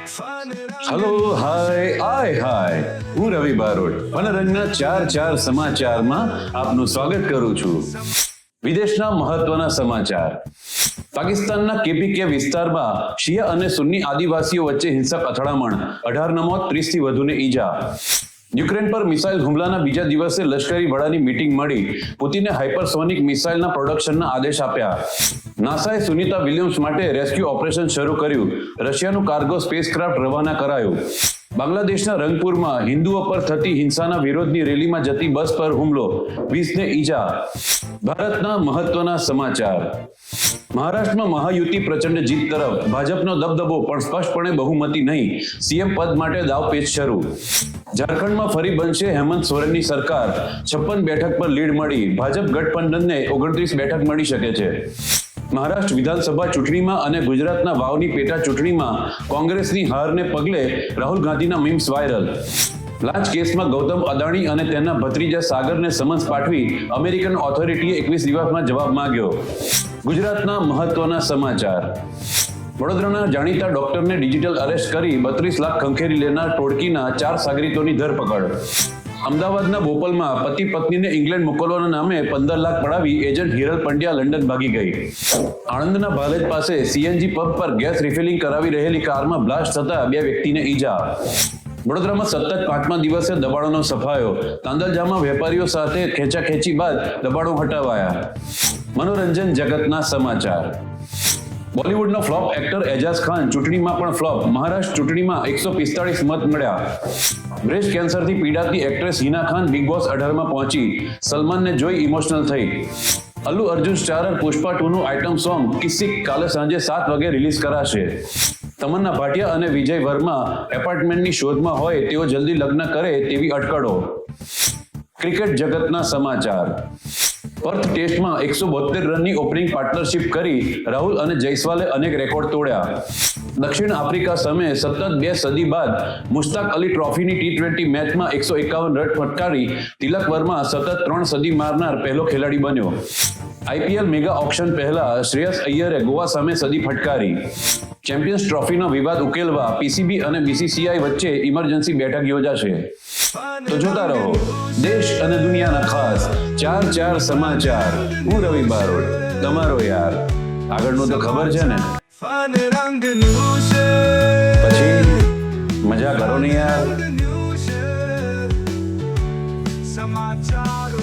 Hello hi આય હાય હું રવિ બારોટ મનોરંજના ચાર ચાર સમાચારમાં આપનું સ્વાગત કરું છું. વિદેશના મહત્વના સમાચાર. પાકિસ્તાનના કેપીકે વિસ્તારમાં શિયા અને સુન્ની આદિવાસીઓ વચ્ચે હિંસક અથડામણ. અઢાર નમો ત્રીસથી વધુને ઈજા. યુક્રેન પર મિસાઇલ હુમલાના બીજા દિવસે લશ્કરી વડાની મીટિંગ મળી. પુતિને હાઇપરસોનિક મિસાઇલના પ્રોડક્શનના આદેશ આપ્યા. નાસાએ સુનિતા વિલિયમ્સ માટે રેસ્ક્યુ ઓપરેશન શરૂ કર્યું. રશિયાનું કાર્ગો સ્પેસક્રાફ્ટ રવાના કરાયું. બાંગ્લાદેશના રંગપુરમાં હિન્દુઓ પર થતી હિંસાના વિરોધની રેલીમાં જતી બસ પર હુમલો. વીસને ઈજા. ભારતના મહત્વના સમાચાર. મહારાષ્ટ્રમાં મહાયુતિ પ્રચંડ જીત તરફ. ભાજપનો દબદબો, પણ સ્પષ્ટપણે બહુમતી નહીં. સીએમ પદ માટે દાવપેચ શરૂ. ઝારખંડમાં ફરી બનશે હેમંત સોરેનની સરકાર. છપ્પન બેઠક પર લીડ મળી. ભાજપ ગઠબંધનને ઓગણત્રીસ બેઠક મળી શકે છે. મહારાષ્ટ્ર વિધાનસભા ચૂંટણીમાં અને ગુજરાતના વાવની પેટા ચૂંટણીમાં કોંગ્રેસની હારને પગલે રાહુલ ગાંધીના મીમ્સ વાયરલ. લાંચ કેસમાં ગૌતમ અદાણી અને તેના ભત્રીજા સાગરને સમન્સ પાઠવી અમેરિકન ઓથોરિટીએ એકવીસ દિવસમાં જવાબ માંગ્યો. ગુજરાતના મહત્વના સમાચાર. વડોદરાના જાણીતા ડોક્ટરને ડિજિટલ અરેસ્ટ કરી બત્રીસ લાખ ખંખેરી લેનાર ટોળકીના ચાર સાગરીતોની ધરપકડ. અમદાવાદના બોપલમાં પતિ પત્નીને ઇંગ્લેન્ડ મોકલવાના નામે પંદર લાખ પડાવી એજન્ટ હિરલ પંડ્યા લંડન ભાગી ગઈ. આણંદના ભાલેજ પાસે સીએનજી પંપ પર ગેસ રિફિલિંગ કરાવી રહેલી કારમાં બ્લાસ્ટ થતા બે વ્યક્તિને ઈજા. વડોદરામાં સતત પાંચમા દિવસે દબાણોનો સફાયો. તાંદલજામાં વેપારીઓ સાથે ખેંચાખેંચી બાદ દબાણો હટાવાયા. મનોરંજન જગતના સમાચાર. બોલિવૂડનો ફ્લોપ એક્ટર એજાઝ ખાન ચૂંટણીમાં પણ ફ્લોપ. મહારાષ્ટ્ર ચૂંટણીમાં એકસો પિસ્તાળીસ મત મળ્યા. બ્રેસ્ટ કેન્સરથી પીડાતી actress Hina Khan Bigg Boss અઢારમાં પહોંચી. સલમાનને જોઈ ઇમોશનલ થઈ. અલ્લુ અર્જુન સ્ટારર પુષ્પા ટુ નું આઇટમ સોંગ કિસિક કાલે સાંજે સાત વાગે રિલીઝ કરાશે. તમન્ના ભાટિયા અને વિજય વર્મા એપાર્ટમેન્ટની શોધમાં હોય તેઓ જલ્દી લગ્ન કરે તેવી અટકળો. ક્રિકેટ જગતના સમાચાર. પર્થ ટેસ્ટમાં એકસો બોતેર રનની ઓપનિંગ પાર્ટનરશિપ કરી રાહુલ અને જયસ્વાલે અનેક રેકોર્ડ તોડ્યા. દક્ષિણ આફ્રિકા સામે સતત બે સદી બાદ મુશ્તાક અલી ટ્રોફીની ટી ટ્વેન્ટી મેચમાં એકસો એકાવન રન ફટકારી. તિલક વર્મા સતત ત્રણ સદી મારનાર પહેલો ખેલાડી બન્યો. આઈપીએલ મેગા ઓપ્શન પહેલા શ્રેયસ અય્યરે ગોવા સામે સદી ફટકારી. ચેમ્પિયન્સ ટ્રોફીનો વિવાદ ઉકેલવા પીસીબી અને બીસીસીઆઈ વચ્ચે ઇમરજન્સી બેઠક યોજાશે. તો જોતા રહો. દેશ અને દુનિયાના ખાસ ચાર ચાર સમાચાર. હું રવિ બારોટ. તમારો યાર. આગળનું તો ખબર છે ને. પછી મજા કરો ને યાર. સમાચારો